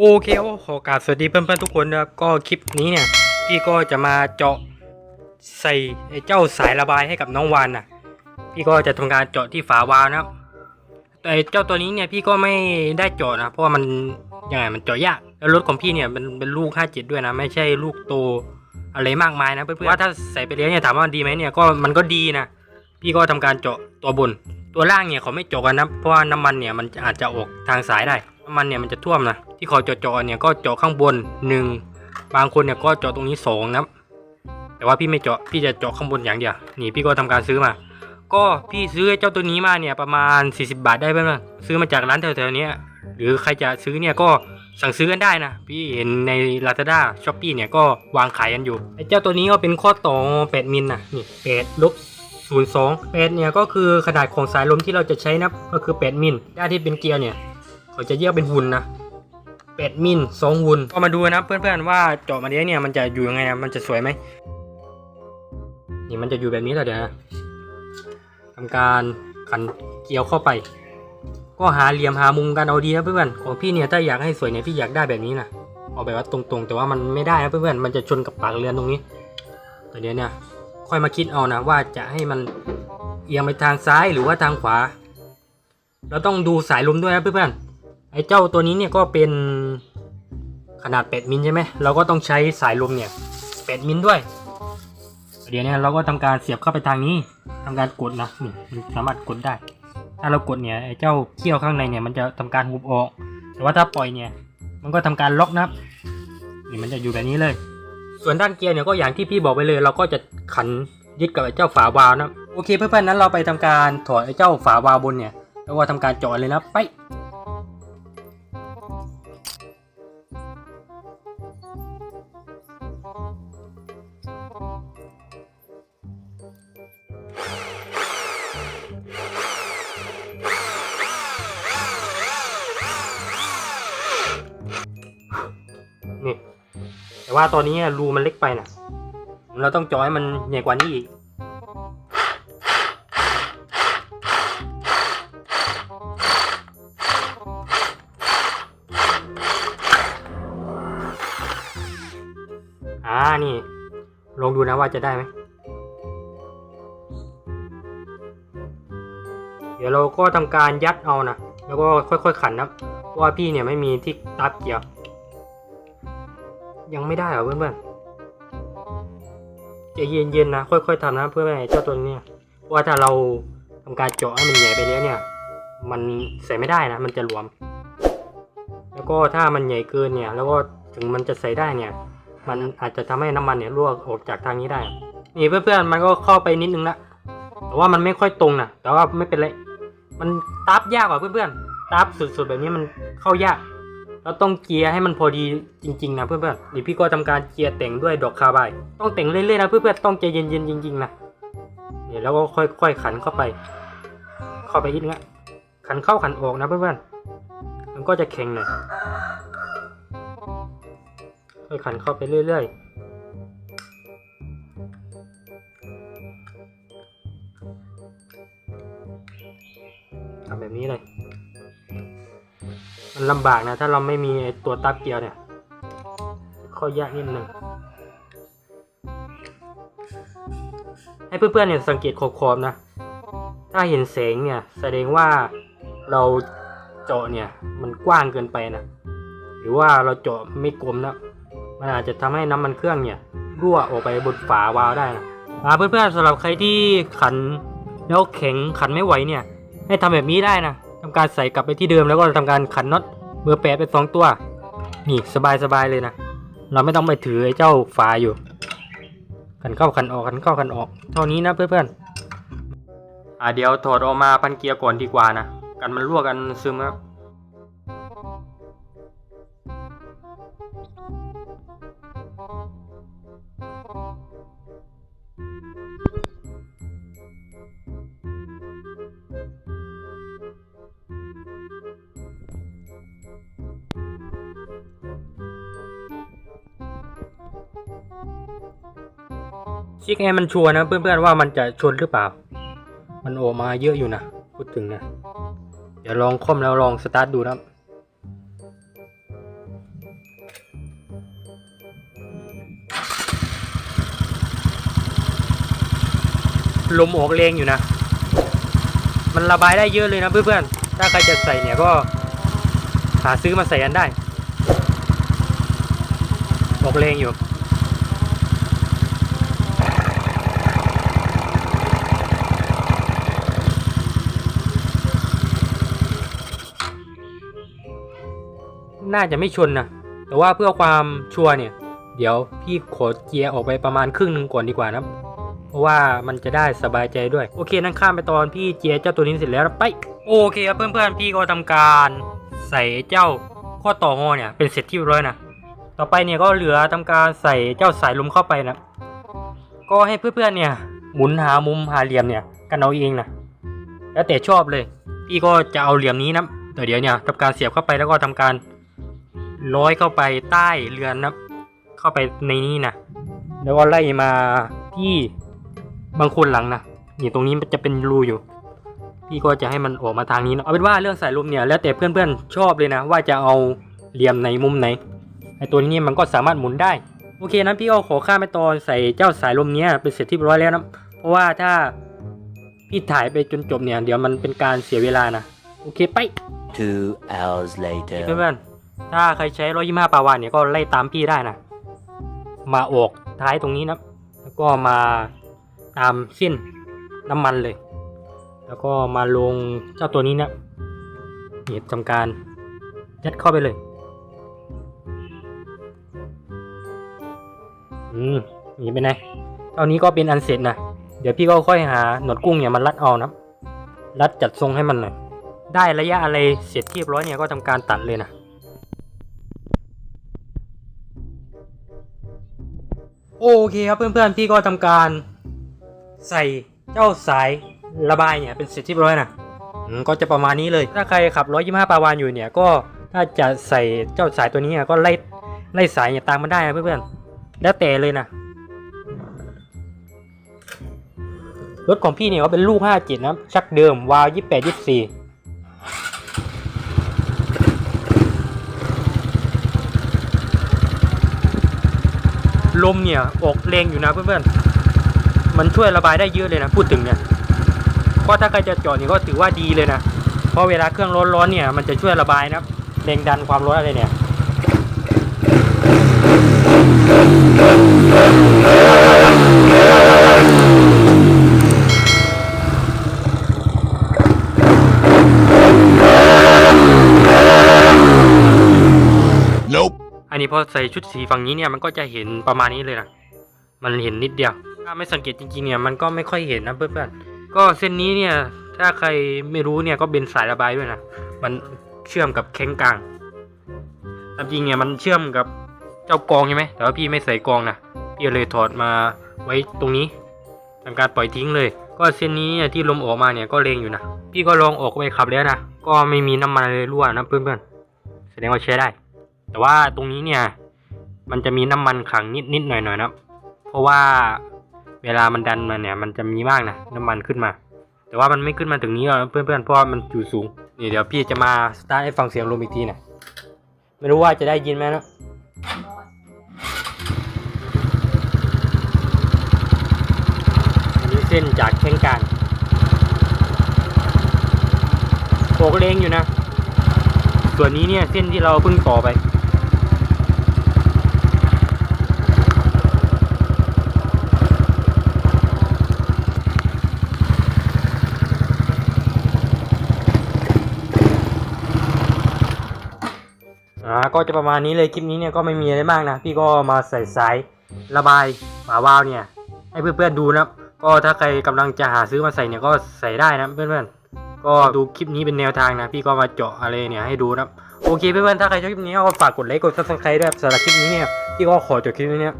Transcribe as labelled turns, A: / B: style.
A: โอเคโอ้ขอกราบสวัสดีเพื่อนๆทุกคนนะครับก็คลิปนี้เนี่ยพี่ก็จะมาเจาะใส่ไอ้เจ้าสายระบายให้กับน้องวานนะพี่ก็จะทำการเจาะที่ฝาวาล์วนะครับแต่เจ้าตัวนี้เนี่ยพี่ก็ไม่ได้เจาะนะเพราะว่ามันยังไงมันเจาะยากแล้วรถของพี่เนี่ยมันเป็นลูก 57 ด้วยนะไม่ใช่ลูกโตอะไรมากมายนะเพื่อนๆว่าถ้าใส่ไปเลี้ยงเนี่ยถามว่าดีไหมเนี่ยก็มันก็ดีนะพี่ก็ทำการเจาะตัวบน ตัวล่างเนี่ยเขาไม่เจาะกันนะเพราะว่าน้ำมันเนี่ยมันอาจจะออกทางสายได้ น้ำมันเนี่ยมันจะท่วมนะที่เขาเจาะๆเนี่ยก็เจาะข้างบนหนึ่งบางคนเนี่ยก็เจาะตรงนี้สองนะแต่ว่าพี่ไม่เจาะพี่จะเจาะข้างบนอย่างเดียวนี่พี่ก็ทำการซื้อมา ก็พี่ซื้อไอ้เจ้าตัวนี้มาเนี่ยประมาณ 40 บาทได้ไหมล่ะซื้อมาจากร้านแถวๆนี้หรือใครจะซื้อเนี่ยก็สั่งซื้อกันได้นะ พี่เห็นใน Lazada s h o p e e เนี่ยก็วางขายกันอยู่ไอ้เจ้าตัวนี้ก็เป็นข้อต่อ 8 มิลนะนี่8ลบ02 8เนี่ยก็คือขนาดของสายลมที่เราจะใช้นะก็คือ 8 มิลด้านที่เป็นเกียวเนี่ย เขาจะแยกเป็นหุ่นนะ8มิล2หุ่นก็มาดูนะเพื่อนๆว่าเจาะมาเนี้ยเนี่ยมันจะอยู่ยังไงนะมันจะสวยไหมนี่มันจะอยู่แบบนี้แหละเดี๋ยวนะทำการขันเกลียวเข้าไป ก็หาเหลี่ยมหามุมกันเอาดีนะเพื่อนๆของพี่เนี่ยถ้าอยากให้สวยเนี่ยพี่อยากได้แบบนี้นะเอาแบบว่าตรงๆ แต่ว่ามันไม่ได้นะเพื่อนๆมันจะชนกับปากเรือนตรงนี้แต่เดี๋ยวเนี่ยค่อยมาคิดเอานะว่าจะให้มันเอียงไปทางซ้ายหรือว่าทางขวา เราต้องดูสายลมด้วยนะเพื่อนๆไอ้เจ้าตัวนี้เนี่ยก็เป็นขนาด8มิลใช่ไหมเราก็ต้องใช้สายลมเนี่ย8มิลด้วย เดี๋ยวเนี้เราก็ทำการเสียบเข้าไปทางนี้ทำการกดนะนี่มันสามารถกดได้ ถ้าเรากดเนี่ยไอ้เจ้าเขี้ยวข้างในเนี่ยมันจะทำการหุบออก แต่ว่าถ้าปล่อยเนี่ยมันก็ทำการล็อกนะนี่มันจะอยู่แบบนี้เลย ส่วนด้านเกียร์เนี่ยก็อย่างที่พี่บอกไปเลย เราก็จะขันยึดกับไอ้เจ้าฝาวาล์วนะโอเคเพื่อนๆนั้นเราไปทำการถอดไอ้เจ้าฝาวาล์วบนเนี่ยแล้วก็ทำการเจาะเลยนะไป แต่ว่าตอนนี้รูมันเล็กไปนะเราต้องจาะให้มันใหญ่กว่านี้อีกอ่านี่ ลองดูนะว่าจะได้ไหมเดี๋ยวเราก็ทำการยัดเอานะแล้วก็ค่อยๆขันนะเพราะว่าพี่เนี่ยไม่มีที่ตับเกี่ยว ยังไม่ได้เหรอเพื่อนๆจะเย็นๆนะ ค่อยๆทำนะเพื่อไม่ให้เจ้าตัวนี้ว่าถ้าเราทำการเจาะให้มันใหญ่ไปแล้วเนี่ย มันใส่ไม่ได้นะ มันจะหลวม แล้วก็ถ้ามันใหญ่เกินเนี่ย แล้วก็ถึงมันจะใส่ได้เนี่ย มันอาจจะทำให้น้ำมันเนี่ยรั่วออกจากทางนี้ได้ นี่เพื่อนๆมันก็เข้าไปนิดนึงละแต่ว่ามันไม่ค่อยตรงนะแต่ว่าไม่เป็นไรมันตับยากกว่าเพื่อนๆตับสุดๆแบบนี้มันเข้ายาก เราต้องเกียร์ให้มันพอดีจริงๆนะเพื่อนๆนี่พี่ก็ทำการเกียร์แต่งด้วยดอกคาบายต้องแต่งเรื่อยๆนะเพื่อนๆต้องใจเย็นๆจริงๆนะเนี่ยแล้วก็ค่อยๆขันเข้าไป เข้าไปอีกนึงละขันเข้าขันออกนะเพื่อนๆมันก็จะแข็งหน่อยค่อยขันเข้าไปเรื่อยๆทำแบบนี้เลย มันลำบากนะ ถ้าเราไม่มีตัวตับเกียวเนี่ยข้อยากนิดนึงให้เพื่อนๆเนี่ยสังเกตขอบๆนะ ถ้าเห็นแสงเนี่ย แสดงว่าเราเจาะเนี่ยมันกว้างเกินไปนะ หรือว่าเราเจาะไม่กลมนะ มันอาจจะทำให้น้ำมันเครื่องเนี่ยรั่วออกไปบนฝาวาล์วได้นะอ่าเพื่อนๆสำหรับใครที่ขันแล้วแข็งขันไม่ไหวเนี่ย ให้ทำแบบนี้ได้นะ ทำการใส่กลับไปที่เดิมแล้วก็ทำการขันน็อตเบอร์แปดไปสองตัว นี่สบายๆเลยนะ เราไม่ต้องไปถือไอ้เจ้าฝาอยู่ ขันเข้าขันออกขันเข้าขันออก เท่านี้นะเพื่อนๆอ่าเดี๋ยวถอดออกมาพันเกียร์ก่อนดีกว่านะ กันมันรั่วกันซึมครับ ชิคให้มันชัวร์นะเพื่อนๆว่ามันจะชนหรือเปล่า มันออกมาเยอะอยู่นะพูดถึงนะ เดี๋ยวลองค่อมแล้วลองสตาร์ทดูนะลมออกแรงอยู่นะ มันระบายได้เยอะเลยนะเพื่อนๆ ถ้าใครจะใส่เนี่ยก็หาซื้อมาใส่กันได้ ออกแรงอยู่ น่าจะไม่ชนนะแต่ว่าเพื่อความชัวร์เนี่ย เดี๋ยวพี่ขอเกียร์ออกไปประมาณครึ่งหนึ่งก่อนดีกว่านะเพราะว่ามันจะได้สบายใจด้วย โอเคนั่งข้ามไปตอนพี่เจียเจ้าตัวนี้เสร็จแล้วไป โอเคครับเพื่อนๆพี่ก็ทำการใส่เจ้าข้อต่องอเนี่ยเป็นเสร็จที่เรียบร้อยนะต่อไปเนี่ยก็เหลือทำการใส่เจ้าสายลมเข้าไปนะก็ให้เพื่อนๆเนี่ยหมุนหามุมหาเหลี่ยมเนี่ยกันเอาเองนะแล้วแต่ชอบเลย พี่ก็จะเอาเหลี่ยมนี้นะแต่เดี๋ยวเนี่ยทำการเสียบเข้าไปแล้วก็ทำการ ร้อยเข้าไปใต้เรือนนะเข้าไปในนี้นะแล้วก็ไล่มาที่บางคนหลังนะนี่ตรงนี้มันจะเป็นรูอยู่ พี่ก็จะให้มันออกมาทางนี้นะเอาเป็นว่าเรื่องสายลมเนี่ยแล้วแต่เพื่อนๆชอบเลยนะ ว่าจะเอาเหลี่ยมไหนมุมไหนไอตัวนี้มันก็สามารถหมุนได้โอเคนั้นพี่ก็ขอข้ามไปตอนใส่เจ้าสายลมเนี้ยเป็นเสร็จที่เรียบร้อยแล้วนะเพราะว่าถ้าพี่ถ่ายไปจนจบเนี่ย เดี๋ยวมันเป็นการเสียเวลานะ โอเคไป
B: Two hours later.
A: เพื่อนๆ ถ้าใครใช้ร้อยยี่ห้าปาวานเนี่ยก็ไล่ตามพี่ได้นะ มาออกท้ายตรงนี้นะ แล้วก็มาตามเส้นน้ำมันเลย แล้วก็มาลงเจ้าตัวนี้นะเนี่ยทำการยัดเข้าไปเลย อืมนี่เป็นไงเท่านี้ก็เป็นอันเสร็จนะ เดี๋ยวพี่ก็ค่อยหาหนวดกุ้งเนี่ยมันรัดเอานะ รัดจัดทรงให้มันหน่อย ได้ระยะอะไรเสร็จเรียบร้อยเนี่ยก็ทำการตัดเลยนะ เคครับเพื่อนๆพี่ก็ทำการใส่เจ้าสายระบายเนี่ยเป็นเสร็จเรียบร้อยนะก็จะประมาณนี้เลย ถ้าใครขับ125ปาวานอยู่เนี่ยก็ถ้าจะใส่เจ้าสายตัวนี้ก็ไล่ไล่สายเนี่ยตามมันได้นะเพื่อนๆแล้วแต่เลยนะรถของพี่เนี่ยก็เป็นลูก 57 นะ ชักเดิมวาว 28 24 ลมเนี่ยออกแรงอยู่นะเพื่อนๆ มันช่วยระบายได้เยอะเลยนะพูดถึงเนี่ยก็ถ้าใครจะจอดเนี่ยก็ถือว่าดีเลยนะ เพราะเวลาเครื่องร้อนๆเนี่ยมันจะช่วยระบายนะแรงดันความร้อนอะไรเนี่ย นนี้พอใส่ชุดสีฝั่งนี้เนี่ยมันก็จะเห็นประมาณนี้เลยนะมันเห็นนิดเดียว ถ้าไม่สังเกตจริงๆเนี่ยมันก็ไม่ค่อยเห็นนะเพื่อนๆก็เส้นนี้เนี่ยถ้าใครไม่รู้เนี่ยก็เป็นสายระบายด้วยนะมันเชื่อมกับแข้งกลางตามจริงเนี่ยมันเชื่อมกับเจ้ากองใช่ไหมแต่ว่าพี่ไม่ใส่กองนะพี่เลยถอดมาไว้ตรงนี้ทำการปล่อยทิ้งเลย ก็เส้นนี้เนี่ยที่ลมออกมาเนี่ยก็เลงอยู่นะพี่ก็ลองออกไปขับแล้วนะก็ไม่มีน้ำมันเลยรั่วนะเพื่อนๆแสดงว่าใช้ได้ แต่ว่าตรงนี้เนี่ย มันจะมีน้ำมันขังนิดนิดหน่อยหน่อยๆนะเพราะว่าเวลามันดันมาเนี่ย มันจะมีมากนะน้ำมันขึ้นมา แต่ว่ามันไม่ขึ้นมาถึงนี้หรอกนเพื่อนๆเพราะว่ามันอยู่สูงนี่เดี๋ยวพี่จะมาสตาร์ทให้ฟังเสียงลมอีกทีนะไม่รู้ว่าจะได้ยินไหมนะอันนี้เส้นจากแข้งกลางโกเล้งอยู่นะ ส่วนนี้เนี่ยเส้นที่เราเพิ่งต่อไป อ่า ก็จะประมาณนี้เลยคลิปนี้เนี่ยก็ไม่มีอะไรมากนะ พี่ก็มาใส่สายระบายฝาวาล์วเนี่ย ให้เพื่อนๆดูนะก็ถ้าใครกำลังจะหาซื้อมาใส่เนี่ยก็ใส่ได้นะเพื่อนๆ ก็ดูคลิปนี้เป็นแนวทางนะ พี่ก็มาเจาะอะไรเนี่ยให้ดูนะครับโอเคเพื่อนๆถ้าใครชอบคลิปนี้ก็ฝากกดไลค์กดซับสไครต์ด้วยสำหรับคลิปนี้เนี่ยพี่ก็ขอจบคลิปนี้เนี่ย